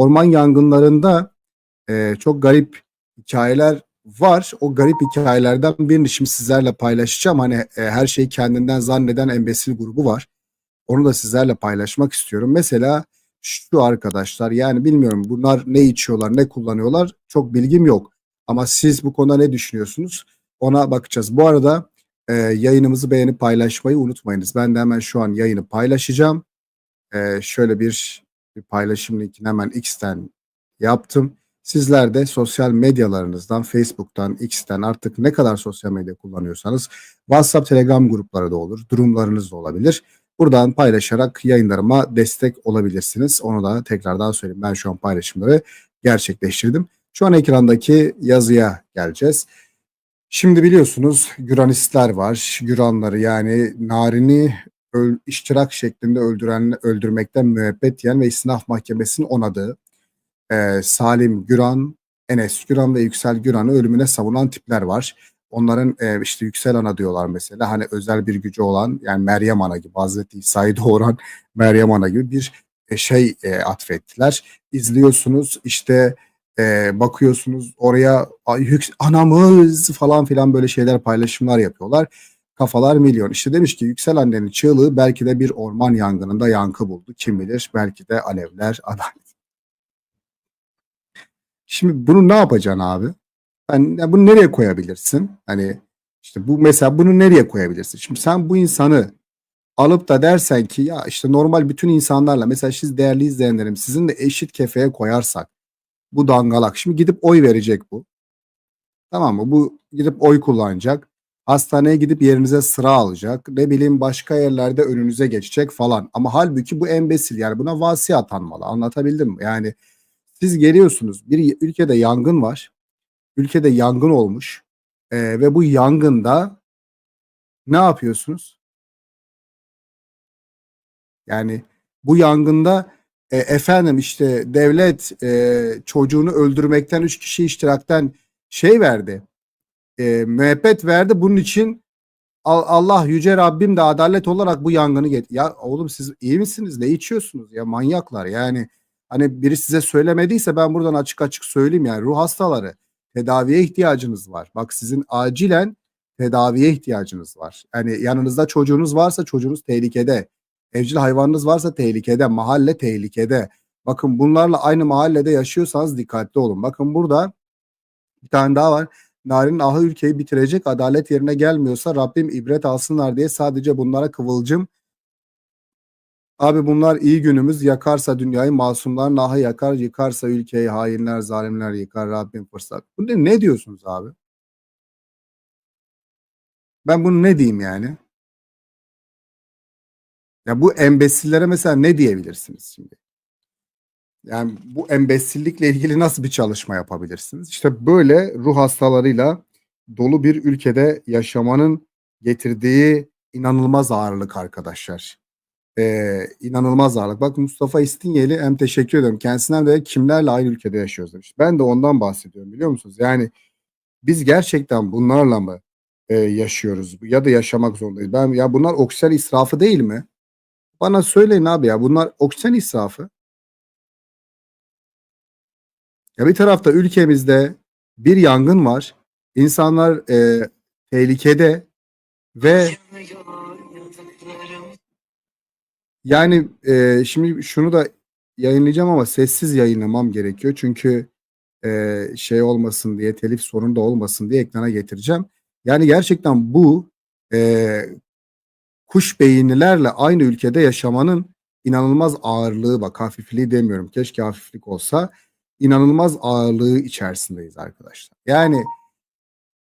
orman yangınlarında e, çok garip hikayeler var. O garip hikayelerden birini şimdi sizlerle paylaşacağım. Hani e, her şeyi kendinden zanneden embesil grubu var. Onu da sizlerle paylaşmak istiyorum. Mesela şu arkadaşlar yani bilmiyorum bunlar ne içiyorlar ne kullanıyorlar çok bilgim yok. Ama siz bu konuda ne düşünüyorsunuz? Ona bakacağız. Bu arada e, yayınımızı beğenip paylaşmayı unutmayınız. Ben de hemen şu an yayını paylaşacağım. E, şöyle bir, bir paylaşım linkini hemen X'ten yaptım. Sizler de sosyal medyalarınızdan, Facebook'tan, X'ten artık ne kadar sosyal medya kullanıyorsanız WhatsApp, Telegram grupları da olur, durumlarınız da olabilir. Buradan paylaşarak yayınlarıma destek olabilirsiniz. Onu da tekrardan söyleyeyim. Ben şu an paylaşımları gerçekleştirdim. Şu an ekrandaki yazıya geleceğiz. Şimdi biliyorsunuz Güranistler var. Güranları yani narini öl, iştirak şeklinde öldüren, öldürmekten müebbet yiyen ve istinaf mahkemesinin onadığı e, Salim Güran, Enes Güran ve Yüksel Güran'ı ölümüne savunan tipler var. Onların e, işte Yüksel Ana diyorlar mesela hani özel bir gücü olan yani Meryem Ana gibi Hazreti İsa'yı doğuran Meryem Ana gibi bir e, şey e, atfettiler. İzliyorsunuz işte e, bakıyorsunuz oraya "Ay, yüks- anamız falan filan böyle şeyler paylaşımlar yapıyorlar. Kafalar milyon. İşte demiş ki Yüksel Annenin çığlığı belki de bir orman yangınında yankı buldu. Kim bilir belki de alevler adalet. Şimdi bunu ne yapacaksın abi? Yani ya bunu nereye koyabilirsin? Hani işte bu mesela bunu nereye koyabilirsin? Şimdi sen bu insanı alıp da dersen ki ya işte normal bütün insanlarla mesela siz değerli izleyenlerim sizin de eşit kefeye koyarsak bu dangalak. Şimdi gidip oy verecek bu. Tamam mı? Bu gidip oy kullanacak. Hastaneye gidip yerinize sıra alacak. Ne bileyim başka yerlerde önünüze geçecek falan. Ama halbuki bu embesil yani buna vasi atanmalı. Anlatabildim mi? Yani siz geliyorsunuz bir ülkede yangın var. Ülkede yangın olmuş. Ee, ve bu yangında ne yapıyorsunuz? Yani bu yangında e, efendim işte devlet e, çocuğunu öldürmekten üç kişi iştirakten şey verdi. E, müebbet verdi. Bunun için Al- Allah yüce Rabbim de adalet olarak bu yangını get. Ya oğlum siz iyi misiniz? Ne içiyorsunuz ya manyaklar yani. Hani biri size söylemediyse ben buradan açık açık söyleyeyim yani ruh hastaları tedaviye ihtiyacınız var. Bak sizin acilen tedaviye ihtiyacınız var. Yani yanınızda çocuğunuz varsa çocuğunuz tehlikede. Evcil hayvanınız varsa tehlikede. Mahalle tehlikede. Bakın bunlarla aynı mahallede yaşıyorsanız dikkatli olun. Bakın burada bir tane daha var. Narin ahı ülkeyi bitirecek adalet yerine gelmiyorsa Rabbim ibret alsınlar diye sadece bunlara kıvılcım Abi bunlar iyi günümüz yakarsa dünyayı masumlar nahı yakar yıkarsa ülkeyi hainler zalimler yıkar Rabbim fırsat. Bu ne, ne diyorsunuz abi? Ben bunu ne diyeyim yani? Ya bu embesillere mesela ne diyebilirsiniz şimdi? Yani bu embesillikle ilgili nasıl bir çalışma yapabilirsiniz? İşte böyle ruh hastalarıyla dolu bir ülkede yaşamanın getirdiği inanılmaz ağırlık arkadaşlar. Ee, inanılmaz ağırlık. Bak Mustafa İstinyeli hem teşekkür ederim. Kendisinden de kimlerle aynı ülkede yaşıyoruz demiş. Ben de ondan bahsediyorum biliyor musunuz? Yani biz gerçekten bunlarla mı e, yaşıyoruz ya da yaşamak zorundayız? Ben ya bunlar oksijen israfı değil mi? Bana söyleyin abi ya bunlar oksijen israfı. Ya bir tarafta ülkemizde bir yangın var. İnsanlar e, tehlikede ve yani e, şimdi şunu da yayınlayacağım ama sessiz yayınlamam gerekiyor. Çünkü e, şey olmasın diye telif sorunu da olmasın diye ekrana getireceğim. Yani gerçekten bu e, kuş beyinlilerle aynı ülkede yaşamanın inanılmaz ağırlığı bak hafifliği demiyorum. Keşke hafiflik olsa. İnanılmaz ağırlığı içerisindeyiz arkadaşlar. Yani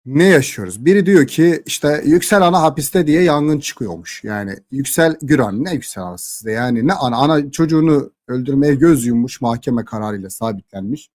ne yaşıyoruz? Biri diyor ki işte Yüksel Ana hapiste diye yangın çıkıyormuş. Yani Yüksel Güran ne Yüksel Ana sizde yani ne ana ana çocuğunu öldürmeye göz yummuş mahkeme kararıyla sabitlenmiş.